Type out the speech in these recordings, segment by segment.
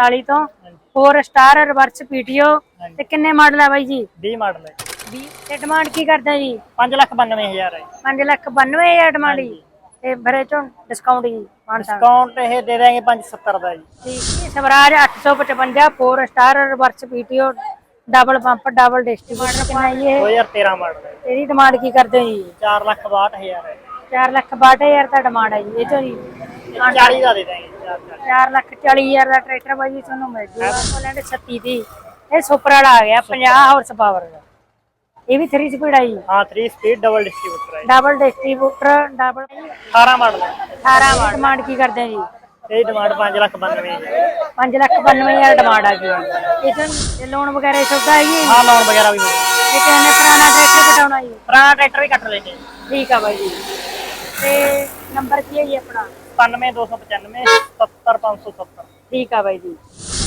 744 ਤੋਂ। 4 star reverse PTO. ਤੇ ਕਿੰਨੇ ਮਾਡਲ ਆ ਬਾਈ ਜੀ? 20 ਮਾਡਲ ਹੈ। 20 ਤੇ ਡਿਮਾਂਡ ਕੀ ਕਰਦਾ ਜੀ? 5 ਲੱਖ 92000 ਹੈ। 5 ਲੱਖ 92000 ਡਿਮਾਂਡ ਜੀ। ਤੇ ਭਰੇ ਚੋਂ ਡਿਸਕਾਊਂਟ ਜੀ ਡਿਸਕਾਊਂਟ ਇਹ ਦੇ ਦਾਂਗੇ 570 ਦਾ ਜੀ। ਠੀਕ ਜੀ Swaraj 855 4 star reverse PTO double pump double distributor ਕਿੰਨਾ ਜੀ ਇਹ? 2013 ਮਾਡਲ ਹੈ। ਇਹਦੀ ਡਿਮਾਂਡ ਕੀ ਕਰਦੇ ਜੀ? 4 ਲੱਖ 62000 ਹੈ। 4 ਲੱਖ 62000 ਦਾ ਡਿਮਾਂਡ ਹੈ ਜੀ ਇਹ ਚੋਂ ਜੀ। 40 ਦਾ ਦੇ ਦਾਂਗੇ 4 4 ਲੱਖ 40000 ਦਾ ਟਰੈਕਟਰ ਬਾਈ ਜੀ ਤੁਹਾਨੂੰ ਮਿਲ ਜੂਗਾ। ਹੋਲੈਂਡ 36 ਦੀ। ਇਹ ਸੁਪਰ ਵਾਲਾ ਆ ਗਿਆ 50 ਹਾਰਸ ਪਾਵਰ ਦਾ। ਇਹ ਵੀ 3 ਸਪੀਡ ਆ ਜੀ। ਹਾਂ 3 ਸਪੀਡ ਡਬਲ ਡਿਸਟ੍ਰੀਬਿਊਟਰ ਹੈ ਡਬਲ ਡਿਸਟ੍ਰੀਬਿਊਟਰ ਡਬਲ 18 ਮਾਡਲ ਹੈ 18 ਵਾਟ ਡਿਮਾਂਡ ਕੀ ਕਰਦੇ ਜੀ? ਇਹ ਡਿਮਾਂਡ 5 ਲੱਖ 92000 5 ਲੱਖ 92000 ਡਿਮਾਂਡ ਆ ਜੀ। ਇਹ ਇਹ ਲੋਨ ਵਗੈਰਾ ਸੁਵਿਧਾ ਹੈਗੀ ਹੈ ਲੋਨ ਵਗੈਰਾ ਵੀ ਹੋਊਗਾ ਇਹ ਕਹਿੰਦੇ ਪੁਰਾਣਾ ਟਰੈਕਟਰ ਕਟਾਉਣਾ ਜੀ? ਪੁਰਾਣਾ ਟਰੈਕਟਰ ਵੀ ਕੱਟ ਲੈਂਦੇ ਠੀਕ ਆ ਬਾਈ ਜੀ। ਤੇ ਨੰਬਰ ਕੀ ਹੈ ਜੀ ਆਪਣਾ? 95295 77570 ਠੀਕ ਆ ਬਾਈ ਜੀ।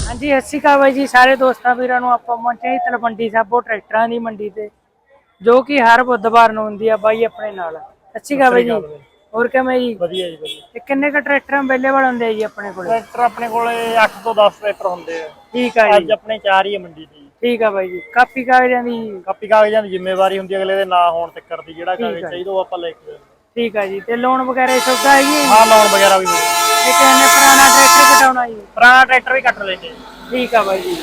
ਹਾਂਜੀ ਸਤਿ ਸ਼੍ਰੀ ਅਕਾਲ ਬਾਈ ਜੀ ਸਾਰੇ ਦੋਸਤਾਂ ਵੀਰਾਂ ਨੂੰ ਆਪਾਂ ਪਹੁੰਚੇ ਜੀ ਤਲਵੰਡੀ ਸਾਬੋ ਟਰੈਕਟਰਾਂ ਦੀ ਮੰਡੀ ਤੇ ਜੋ ਕਿ ਹਰ ਬੁੱਧਵਾਰ ਨੂੰ ਹੁੰਦੀ ਆ ਬਾਈ ਆਪਣੇ ਨਾਲ। ਸਤਿ ਸ਼੍ਰੀ ਅਕਾਲ ਬਾਈ ਜੀ। ਹੋਰ ਕਿਵੇਂ ਜੀ? ਵਧੀਆ ਜੀ ਵਧੀਆ। ਤੇ ਕਿੰਨੇ ਕ ਟਰੈਕਟਰ ਅਵੇਲੇਬਲ ਹੁੰਦੇ ਆ ਜੀ ਆਪਣੇ ਕੋਲ? ਟਰੈਕਟਰ ਆਪਣੇ ਕੋਲੇ 8 ਤੋਂ 10 ਟਰੈਕਟਰ ਹੁੰਦੇ ਆ। ਠੀਕ ਆ ਜੀ। ਅੱਜ ਆਪਣੇ ਚਾਰ ਹੀ ਆ ਮੰਡੀ ਤੇ ਜੀ। ਠੀਕ ਆ ਬਾਈ ਜੀ। ਕਾਪੀ ਕਾਗਜ਼ਾਂ ਦੀ? ਕਾਪੀ ਕਾਗਜ਼ਾਂ ਦੀ ਜ਼ਿੰਮੇਵਾਰੀ ਹੁੰਦੀ ਹੈ ਅਗਲੇ ਦੇ ਨਾਂ ਹੋਣ ਤੱਕ ਦੀ ਜਿਹੜਾ ਕਾਗਜ਼ ਚਾਹੀਦਾ ਉਹ ਆਪਾਂ ਲੈ ਕੇ ਦੇਣਾ। ਠੀਕ ਆ ਜੀ ਤੇ ਲੋਨ ਵਗੈਰਾ ਦੀ ਸੁਵਿਧਾ ਹੈਗੀ ਹੈ ਜੀ? ਹਾਂ ਲੋਨ ਵਗੈਰਾ ਵੀ ਹੋਊਗਾ ਇਹ ਕਹਿੰਦੇ ਪੁਰਾਣਾ ਟਰੈਕਟਰ ਕਟਾਉਣਾ ਜੀ। ਪੁਰਾਣਾ ਟਰੈਕਟਰ ਵੀ ਕੱਟ ਲੈਂਦੇ ਆ। ਠੀਕ ਆ ਬਾਈ ਜੀ।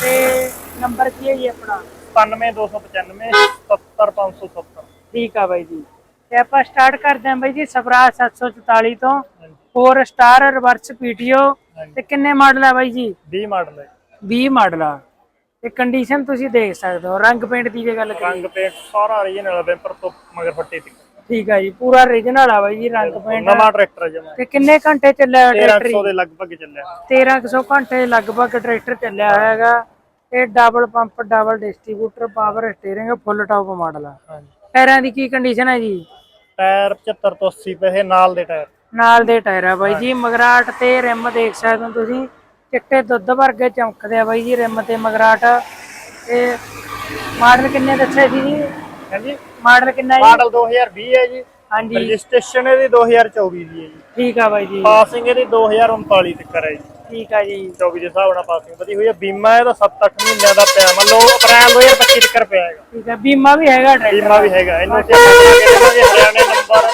ਤੇ ਨੰਬਰ ਕੀ ਹੈ ਜੀ ਆਪਣਾ? 95295 77570 ਠੀਕ ਆ ਬਾਈ ਜੀ। ਤੇ ਆਪਾਂ ਸਟਾਰਟ ਕਰਦੇ ਹਾਂ ਬਾਈ ਜੀ ਸਵਰਾਜ 744 ਤੋਂ। ਹਾਂਜੀ। 4 ਸਟਾਰ ਰਿਵਰਸ ਪੀਟੀਓ ਤੇ ਕਿੰਨੇ ਮਾਡਲ ਆ ਬਾਈ ਜੀ? 20 ਮਾਡਲ ਹੈ 20 ਮਾਡਲ ਆ। ਤੇ ਕੰਡੀਸ਼ਨ ਤੁਸੀਂ ਦੇਖ ਸਕਦੇ ਹੋ। ਰੰਗ ਪੇਂਟ ਦੀ ਜੇ ਗੱਲ ਕਰੀਏ। ਰੰਗ ਪੇਂਟ ਸਾਰਾ ਓਰੀਜਨਲ ਬੈਂਪਰ ਤੋਂ ਮਗਰ ਫੱਟੀ ਤੱਕ। ਠੀਕ ਆ ਜੀ ਪੂਰਾ origignal ਆ ਬਾਈ ਜੀ ਰੰਗ ਪੇਂਟ ਨਵਾਂ ਟਰੈਕਟਰ ਹੈ ਜਮਾ ਤੇ ਕਿੰਨੇ ਘੰਟੇ ਚੱਲਿਆ ਟਰੈਕਟਰ 1300 ਦੇ ਲਗਭਗ ਚੱਲਿਆ। 1300 ਘੰਟੇ ਲਗਭਗ ਟਰੈਕਟਰ ਚੱਲਿਆ ਹੋਇਆਗਾ ਇਹ double pump double distributor power steering full top model ਆ। ਟਾਇਰਾਂ ਦੀ ਕੀ ਕੰਡੀਸ਼ਨ ਹੈ ਜੀ? ਟਾਇਰ 75 ਤੋਂ 80 ਪੈਸੇ ਨਾਲ ਦੇ ਟਾਇਰ। ਨਾਲ ਦੇ ਟਾਇਰ ਆ ਬਾਈ ਜੀ ਮਗਰਾਟ ਤੇ ਰਿਮ ਦੇਖ ਸਕਦੇ ਹੋ ਤੁਸੀਂ। ਚਿੱਟੇ ਦੁੱਧ ਵਰਗੇ ਚਮਕਦੇ ਆ ਬਾਈ ਜੀ ਰਿਮ ਤੇ ਮਗਰਾਟ। ਤੇ ਮਾਡਲ ਕਿੰਨੇ ਦੱਸਿਆ ਸੀ ਜੀ? ਹਾਂਜੀ ਮਾਡਲ ਕਿੰਨਾ ਜੀ? ਮਾਡਲ 2020 ਹੈ ਜੀ। ਹਾਂਜੀ। ਰਜਿਸਟ੍ਰੇਸ਼ਨ ਇਹਦੀ 2024 ਦੀ ਹੈ ਜੀ। ਠੀਕ ਆ ਬਾਈ ਜੀ। ਪਾਸਿੰਗ ਇਹਦੀ 2039 ਤੱਕ ਹੈ ਜੀ। ਠੀਕ ਆ ਜੀ। 24 ਦੇ ਹਿਸਾਬ ਨਾਲ ਪਾਸਿੰਗ ਵਧੀ ਹੋਈ ਹੈ। ਬੀਮਾ ਇਹਦਾ 7-8 ਮਹੀਨਿਆਂ ਦਾ ਪਿਆ। ਮੰਨ ਲਓ ਅਪ੍ਰੈਲ 2025 ਤੱਕ ਪਿਆ ਹੈਗਾ। ਠੀਕ ਆ। ਬੀਮਾ ਵੀ ਹੈਗਾ ਟਰੈਕਟਰ ਬੀਮਾ ਵੀ ਹੈਗਾ। ਇਹਨੂੰ ਤੇ ਹਰਿਆਣੇ ਨੰਬਰ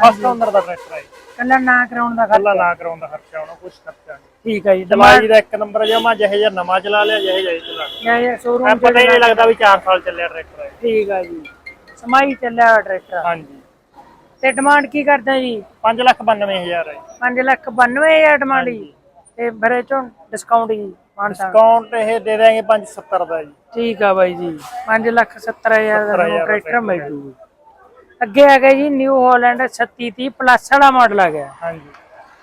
ਫਸਟ ਓਨਰ ਦਾ ਟਰੈਕਟਰ ਹੈ ਕੱਲਾ ਨਾ ਕਰਾਉਣ ਦਾ ਕੱਲਾ ਨਾ ਕਰਾਉਣ ਦਾ ਖਰਚਾ ਉਹਨਾਂ ਕੁਝ ਖਰਚਾ ਨਹੀਂ। ਠੀਕ ਆ ਜੀ। ਦਮਾਈ ਦਾ ਇੱਕ ਨੰਬਰ ਜਮਾ ਜਿਹੇ ਜਿਹਾ ਨਵਾਂ ਚਲਾ ਲਿਆ ਜਿਹੇ ਜਿਹੇ ਚਲਾ ਲਿਆ। ਇਹ ਸ਼ੋਰੂਮ ਪਤਾ ਹੀ ਨਹੀਂ ਲੱਗਦਾ ਵੀ 4 ਸਾਲ ਚੱਲਿਆ ਟਰੈਕਟਰ ਹੈ। ਠੀਕ ਆ ਜੀ। ਸਮਾਈ ਚੱਲਿਆ ਹੋਇਆ ਟਰੈਕਟਰ। ਹਾਂਜੀ। ਤੇ ਡਿਮਾਂਡ ਕੀ ਕਰਦਾ ਜੀ? 5 ਲੱਖ 92000 ਹੈ 5 ਲੱਖ 92000 ਡਿਮਾਂਡ ਜੀ। ਤੇ ਭਰੇ ਚੋਂ ਡਿਸਕਾਊਂਟ ਜੀ ਡਿਸਕਾਊਂਟ ਇਹ ਦੇ ਦਾਂਗੇ 570 ਦਾ ਜੀ। ਠੀਕ ਆ ਬਾਈ ਜੀ। 5 ਲੱਖ 70000 ਦਾ ਤੁਹਾਨੂੰ 70,000 ਟਰੈਕਟਰ ਮਿਲ ਜੂਗਾ। ਅੱਗੇ ਆ ਗਿਆ ਜੀ ਨਿਊ ਹਾਲੈਂਡ 3630 ਪਲੱਸ ਵਾਲਾ ਮਾਡਲ ਆ ਗਿਆ। ਹਾਂਜੀ।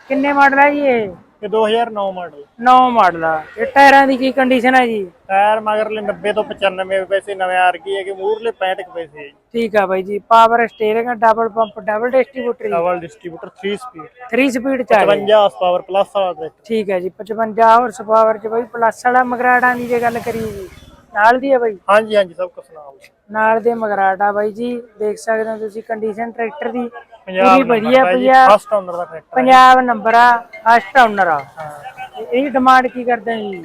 ਕਿੰਨੇ ਮਾਡਲ ਹੈ ਜੀ ਇਹ? ਇਹ 2009 ਮਾਡਲ। 9 ਮਾਡਲ ਆ। ਇਹ ਟਾਇਰਾਂ ਦੀ ਕੀ ਕੰਡੀਸ਼ਨ ਹੈ ਜੀ? ਟਾਇਰ ਮਗਰਲੇ 90 ਤੋਂ 95 ਪੈਸੇ ਨਵੇਂ ਆ ਰਗੀ ਹੈ ਕਿ ਮੂਰਲੇ 65 ਕੁ ਪੈਸੇ ਹੈ ਜੀ। ਠੀਕ ਆ ਬਾਈ ਜੀ power steering double pump double distributor double distributor 3 speed 3 speed ਚ ਆ ਗਿਆ 55 ਹਾਰਸ ਪਾਵਰ ਪਲੱਸ ਵਾਲਾ ਟਰੈਕਟਰ ਠੀਕ ਹੈ ਜੀ 55 ਹਾਰਸ ਪਾਵਰ ਚ ਬਾਈ ਪਲੱਸ ਵਾਲਾ ਮਗਰਾੜਾਂ ਦੀ ਜੇ ਗੱਲ ਕਰੀਏ ਜੀ। ਨਾਲ ਦੀ ਹੈ ਬਾਈ? ਹਾਂਜੀ ਹਾਂਜੀ ਸਭ ਕੁਝ ਸੁਣਾਓ ਨਾਲ ਦੇ ਮਗਰਾਟਾ ਬਾਈ ਜੀ ਦੇਖ ਸਕਦੇ ਹੋ ਤੁਸੀਂ ਕੰਡੀਸ਼ਨ ਟਰੈਕਟਰ ਦੀ। ਪੂਰੀ ਵਧੀਆ ਆ ਫਸਟ ਓਨਰ ਦਾ ਟਰੈਕਟਰ ਪੰਜਾਬ ਨੰਬਰ ਆ ਫਸਟ ਓਨਰ ਆ। ਤੇ ਇਹਦੀ ਡਿਮਾਂਡ ਕੀ ਕਰਦੇ ਜੀ?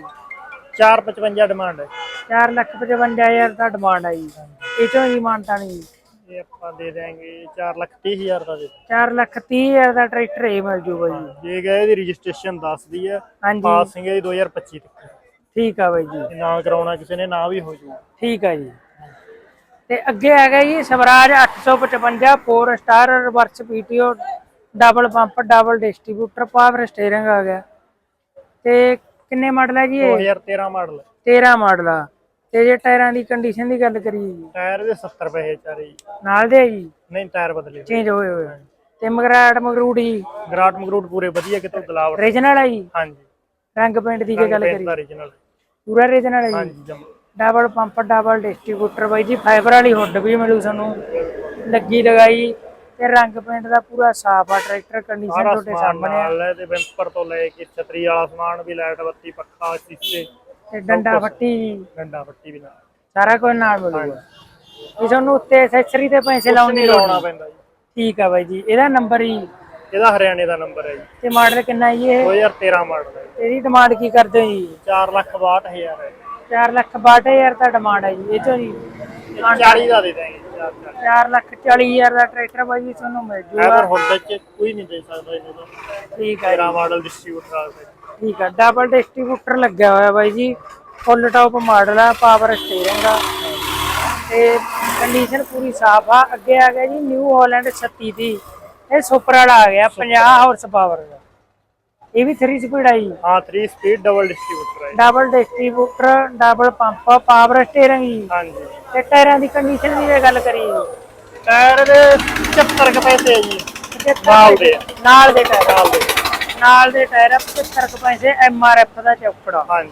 455 ਡਿਮਾਂਡ ਹੈ। 4 ਲੱਖ 55000 ਦਾ ਡਿਮਾਂਡ ਆ ਜੀ। ਇਹ ਚੋਂ ਹੀ ਮਾਨਤਾ ਨਹੀਂ। ਇਹ ਆਪਾਂ ਦੇ ਦੇਾਂਗੇ 4 ਲੱਖ 30 ਹਜ਼ਾਰ ਦਾ ਦੇ 4 ਲੱਖ 30000 ਦਾ ਟਰੈਕਟਰ ਇਹ ਮਿਲ ਜੂਗਾ ਜੀ। ਜੇ ਗਏ ਇਹਦੀ ਰਜਿਸਟ੍ਰੇਸ਼ਨ ਦੱਸਦੀ ਹੈ ਪਾਸਿੰਗ ਇਹਦੀ 2025 ਤੱਕ। ਠੀਕ ਆ ਬਾਈ ਜੀ। ਜੇ ਨਾ ਕਰਾਉਣਾ ਕਿਸੇ ਨੇ ਨਾ ਵੀ ਹੋ ਜੂ। ਠੀਕ ਆ ਜੀ। ਤੇ ਅੱਗੇ ਗਿਆ ਜੀ Swaraj 855 4 star reverse PTO double pump double distributor power steering ਆ ਗਿਆ। ਤੇ ਕਿੰਨੇ ਮਾਡਲ ਹੈ ਜੀ ਇਹ? 2013 ਮਾਡਲ 13 ਮਾਡਲ ਆ। ਤੇ ਜੇ ਟਾਇਰਾਂ ਦੀ ਕੰਡੀਸ਼ਨ ਦੀ ਗੱਲ ਕਰੀਏ ਜੀ। ਟਾਇਰ ਦੇ 70 ਪੈਸੇ ਚਾਰੇ ਜੀ। ਨਾਲ ਦੇ ਜੀ? ਨਹੀਂ ਟਾਇਰ ਬਦਲੇ ਚੇਂਜ ਹੋਏ ਹੋਏ। ਤੇ ਮਗਰਾਟ ਮਗਰੂੜੀ ਗਰਾਟ ਮਗਰੂਟ ਪੂਰੇ ਵਧੀਆ ਕਿਤੋਂ ਗਲਾਵਟ। ਰੀਜਨਲ ਆ ਜੀ? ਹਾਂਜੀ। ਰੰਗ ਪੇਂਟ ਦੀ ਜੇ ਗੱਲ ਕਰੀਏ। original ਪੂਰਾ ਰੀਜਨਲ ਹੈ ਜੀ? ਹਾਂਜੀ ਜਮ। ਡਬਲ ਪੰਪ ਡਬਲ ਡਿਸਟ੍ਰੀਬਿਊਟਰ ਬਾਈ ਜੀ ਫਾਈਬਰ ਵਾਲੀ ਹੁੱਡ ਵੀ ਮਿਲੂ ਸਾਨੂੰ। ਲੱਗੀ ਲਗਾਈ ਤੇ ਰੰਗ ਪੇਂਟ ਦਾ ਪੂਰਾ ਸਾਫ਼ ਆ ਟਰੈਕਟਰ ਕੰਡੀਸ਼ਨ ਤੁਹਾਡੇ ਸਾਹਮਣੇ ਆ। ਤੇ ਬੈਂਪਰ ਤੋਂ ਲੈ ਕੇ ਛਤਰੀ ਵਾਲਾ ਸਮਾਨ ਵੀ ਲਾਈਟ ਬੱਤੀ ਪੱਖਾ ਸ਼ੀਸ਼ੇ ਤੇ ਡੰਡਾ ਫੱਟੀ ਡੰਡਾ ਪੱਟੀ ਵੀ ਨਾਲ। ਸਾਰਾ ਕੁਝ ਨਾਲ ਮਿਲੂਗਾ। ਵੀ ਤੁਹਾਨੂੰ ਉੱਤੇ ਐਕਸੈਸਰੀ ਤੇ ਪੈਸੇ ਲਾਉਣ ਦੀ ਲੋੜ ਨਹੀਂ। ਪੈਂਦਾ ਜੀ। ਠੀਕ ਆ ਬਾਈ ਜੀ ਇਹਦਾ ਨੰਬਰ ਹੀ। ਇਹਦਾ ਹਰਿਆਣੇ ਦਾ ਨੰਬਰ ਹੈ ਜੀ। ਤੇ ਮਾਡਲ ਕਿੰਨਾ ਜੀ ਇਹ? 2013 ਮਾਡਲ ਹੈ ਇਹਦੀ ਡਿਮਾਂਡ ਕੀ ਕਰਦੇ ਹੋ ਜੀ? 4 ਲੱਖ 62000 ਹੈ। 4 ਲੱਖ 62000 ਦਾ ਡਿਮਾਂਡ ਹੈ ਜੀ ਇਹ ਚੋਂ ਜੀ। 40 ਦਾ ਦੇ ਦਾਂਗੇ 4 4 4 ਲੱਖ 40000 ਦਾ ਟਰੈਕਟਰ ਬਾਈ ਜੀ ਤੁਹਾਨੂੰ ਮਿਲ ਐਵਰ ਜੂਗਾ ਹੁੰਦਾ ਚ ਕੋਈ ਨਹੀਂ ਦੇ ਸਕਦਾ ਇਹਨੂੰ ਤਾਂ ਠੀਕ ਹੈ ਤੇਰਾ ਮਾਡਲ ਡਿਸਟ੍ਰੀਬਿਊਟਰ ਆ ਗਿਆ ਠੀਕ ਹੈ ਡਬਲ ਡਿਸਟ੍ਰੀਬਿਊਟਰ ਲੱਗਿਆ ਹੋਇਆ ਬਾਈ ਜੀ। ਫੁੱਲ ਟਾਪ ਮਾਡਲ ਆ ਪਾਵਰ ਸਟੀਅਰਿੰਗ ਆ। ਤੇ ਕੰਡੀਸ਼ਨ ਪੂਰੀ ਸਾਫ਼ ਆ। ਅੱਗੇ ਆ ਗਿਆ ਜੀ ਨਿਊ ਹਾਲੈਂਡ 36 ਦੀ ਇਹ ਸੁਪਰ ਵਾਲਾ ਆ ਗਿਆ 50 ਹਾਰਸ ਪਾਵਰ ਦਾ। ਇਹ ਵੀ 3 ਸਪੀਡ ਆ ਜੀ। ਹਾਂ 3 ਸਪੀਡ ਡਬਲ ਡਿਸਟ੍ਰੀਬਿਊਟਰ ਹੈ double distributor double pump power steering ਜੀ। ਹਾਂਜੀ। ਤੇ ਟਾਇਰਾਂ ਦੀ ਕੰਡੀਸ਼ਨ ਦੀ ਜੇ ਗੱਲ ਕਰੀਏ ਟਾਇਰ ਦੇ 75 ਕੁ ਪੈਸੇ ਜੀ। ਨਾਲ ਦੇ। ਨਾਲ ਦੇ ਟਾਇਰ ਨਾਲ ਦੇ। ਨਾਲ ਦੇ ਟਾਇਰ 75 ਕੁ ਪੈਸੇ ਐਮਆਰਐਫ ਦਾ ਚੌਕੜਾ। ਹਾਂਜੀ।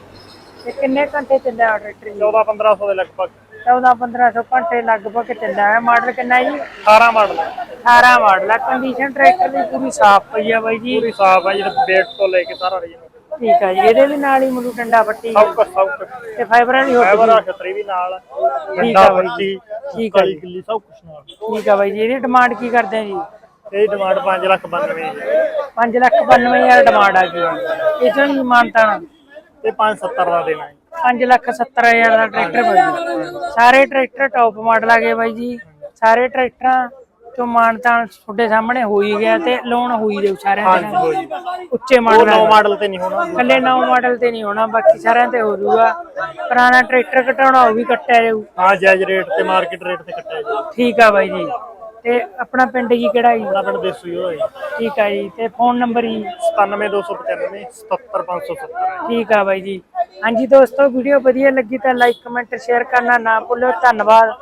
ਤੇ ਕਿੰਨੇ ਘੰਟੇ ਚੱਲਿਆ ਟਰੈਕਟਰ ਜੀ? 14 1500 ਦੇ ਲਗਭਗ। 14 1500 ਘੰਟੇ ਲਗਭਗ ਚੱਲਿਆ ਹੈ ਮਾਡਲ ਕਿੰਨਾ ਜੀ? 18 ਮਾਡਲ ਹੈ। 18 ਮਾਡਲ ਹੈ। ਕੰਡੀਸ਼ਨ ਟਰੈਕਟਰ ਦੀ ਪੂਰੀ ਸਾਫ਼ ਪਈ ਆ ਬਾਈ ਜੀ। ਪੂਰੀ ਸਾਫ਼ ਹੈ ਜੀ ਬੇਟ ਤੋਂ ਲੈ ਕੇ ਸਾਰਾ ਰਹੀ ਠੀਕ ਹੈ ਜੀ। ਇਹਦੇ ਵੀ ਨਾਲ ਹੀ ਮਲੂ ਡੰਡਾ ਪੱਟੀ ਸਭ ਕੁਝ ਸਭ ਕੁਝ ਤੇ ਫਾਈਬਰਾਂ ਦੀ ਫਾਈਬਰ ਹੋਰ ਆ ਛਤਰੀ ਵੀ ਨਾਲ ਡੰਡਾ ਆ ਬਾਈ ਪੱਟੀ ਠੀਕ ਆ ਕਾਲੀ ਜੀ। ਗਿੱਲੀ ਸਭ ਕੁਝ ਨਾਲ। ਠੀਕ ਆ ਬਾਈ ਜੀ। ਇਹਦੀ ਡਿਮਾਂਡ ਕੀ ਕਰਦੇ ਆ ਜੀ? ਇਹ ਡਿਮਾਂਡ 5 ਲੱਖ 92 ਹੈ 5 ਲੱਖ 92000 ਡਿਮਾਂਡ ਆ ਗਈ ਇਹ ਚੋਂ ਨਹੀਂ ਮਾਨਤਾ। ਤੇ 570 ਦਾ ਦੇਣਾ ਹੈ। 5 ਲੱਖ 70000 ਦਾ ਟਰੈਕਟਰ ਬਾਈ ਜੀ। ਸਾਰੇ ਟਰੈਕਟਰ ਟੌਪ ਮਾਡਲ ਆ ਗਏ ਬਾਈ ਜੀ। ਸਾਰੇ ਟਰੈਕਟਰਾਂ ਚੋਂ ਮਾਨਤਾਨ ਤੁਹਾਡੇ ਸਾਹਮਣੇ ਹੋ ਹੀ ਗਿਆ ਤੇ ਲੋਨ ਹੋ ਹੀ ਜਾਊ ਸਾਰਿਆਂ ਦੇ ਨਾਲ। ਉੱਚੇ ਉਹ ਮਾਡਲ ਨੌ ਮਾਡਲ ਤੇ ਨਹੀਂ ਹੋਣਾ। ਕੱਲੇ ਨੌ ਮਾਡਲ ਤੇ ਨਹੀਂ ਹੋਣਾ ਬਾਕੀ ਸਾਰਿਆਂ ਤੇ ਹੋ ਜਾਊਗਾ ਪੁਰਾਣਾ ਟਰੈਕਟਰ ਘਟਾਉਣਾ ਉਹ ਵੀ ਕੱਟਿਆ ਜਾਊ। ਹਾਂ ਜਾਇਜ਼ ਰੇਟ ਤੇ ਮਾਰਕੀਟ ਰੇਟ ਤੇ ਕੱਟਿਆ ਜੀ ਠੀਕ ਆ ਬਾਈ ਜੀ। ਤੇ ਆਪਣਾ ਪਿੰਡ ਜੀ ਕਿਹੜਾ ਜੀ? ਆਪਣਾ ਪਿੰਡ ਦੇਸੂ ਹੀ ਹੋਇਆ ਠੀਕ ਆ ਜੀ ਤੇ ਫੋਨ ਨੰਬਰ ਜੀ? 97295 77570 ਠੀਕ ਆ ਬਾਈ ਜੀ। ਹਾਂਜੀ ਦੋਸਤੋ ਵੀਡੀਓ ਵਧੀਆ ਲੱਗੀ ਤਾਂ ਲਾਈਕ ਕਮੈਂਟ ਸ਼ੇਅਰ ਕਰਨਾ ਨਾ ਭੁੱਲਿਓ ਧੰਨਵਾਦ।